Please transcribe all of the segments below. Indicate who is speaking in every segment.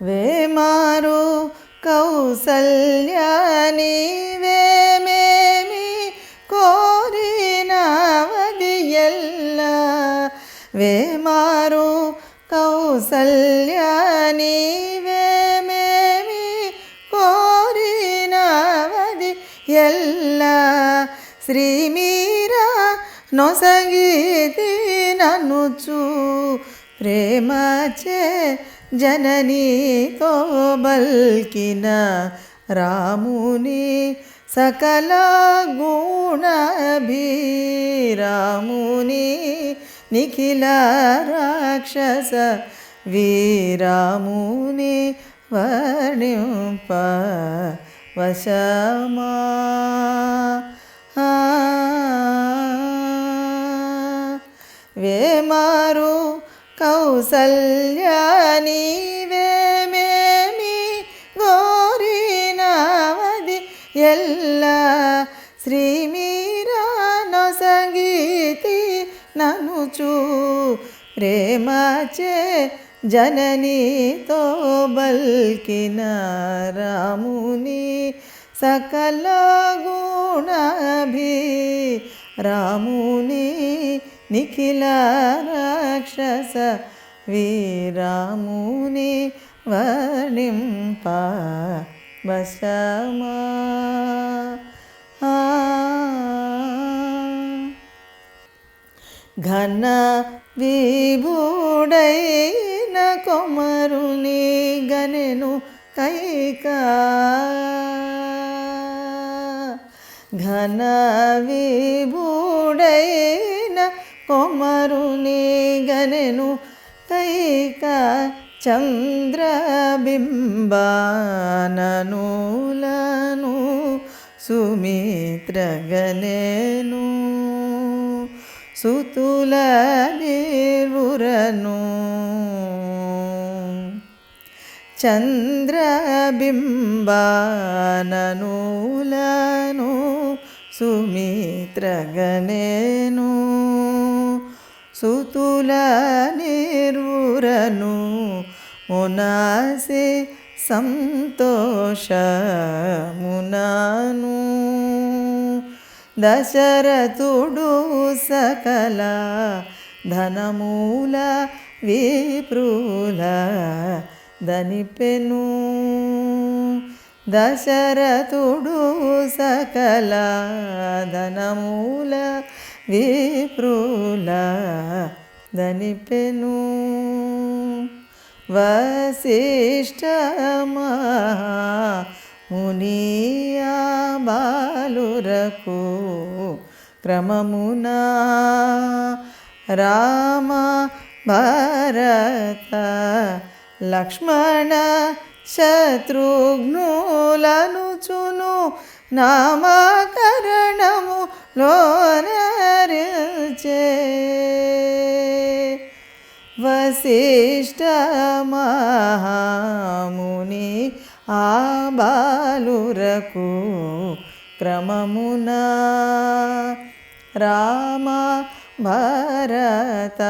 Speaker 1: వేమారు కౌసల్యాని వేమేమి కోరినవది ఎల్ల వేమారు కౌసల్యాని వేమేమి కోరినవది ఎల్ల శ్రీమీరా నొసగీతి ననుచు ప్రేమచే జననీతో బల్కిన రాముని సకల గుణభీరాముని నిఖిల రాక్షస వీరాముని వర్ణింప వశమా వేమారు కౌసల్యాని వేమేమి గోరినవది ఎల్ల శ్రీమీరా నొసగీతి ననుచు ప్రేమచే జననీతో బల్కిన రాముని సకల గుణభి. రాముని నిఖిల రాక్షస వీరాముని వర్ణింప వశమా. ఘన విభూడైన కొమరుని గనెను కైకా. ఘన విభూడైన కొమరునిగనెను కైక చంద్రబింబాననులను సుమిత్రగనెను సుతుల నిర్వురను చంద్రబింబాననులను సుమిత్రగనేను సుతుల నిరూరను మునాసే సంతోషమునాను. దశరథుడు సకల ధనమూల విప్రుల దనిపెను. దశరథుడు సకల ధనమూల విప్రుల దనిపెను. వశిష్ట మునియా బాలురకు క్రమమునా రామ భరత లక్ష్మణ శత్రుఘ్నులను చును నామకరణము లోనరిచే. వశిష్ఠ మహాముని ఆ బాలురకు క్రమమున రామ భరత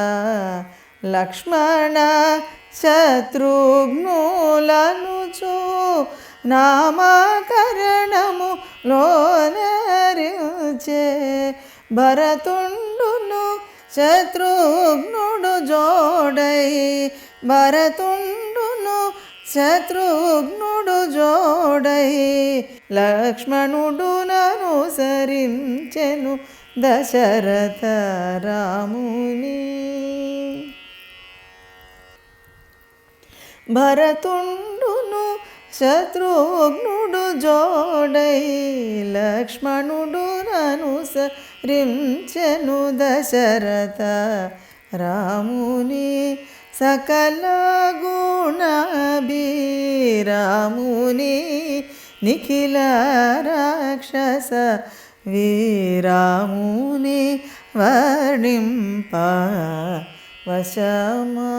Speaker 1: లక్ష్మణ శత్రుఘ్నులను చూ నామకరణము లోనరించే భరతుండును శత్రుఘ్నుడు జోడై. భరతుండును శత్రుఘ్నుడు జోడై. లక్ష్మణుడు ననుసరించెను దశరథ రాముని. భరతుండును శత్రుఘ్నుడు జోడై లక్ష్మణుడు నను సరించెను దశరథ రాముని సకల గుణభీరాముని నిఖిల రాక్షస వీరాముని వర్ణింప వశమా.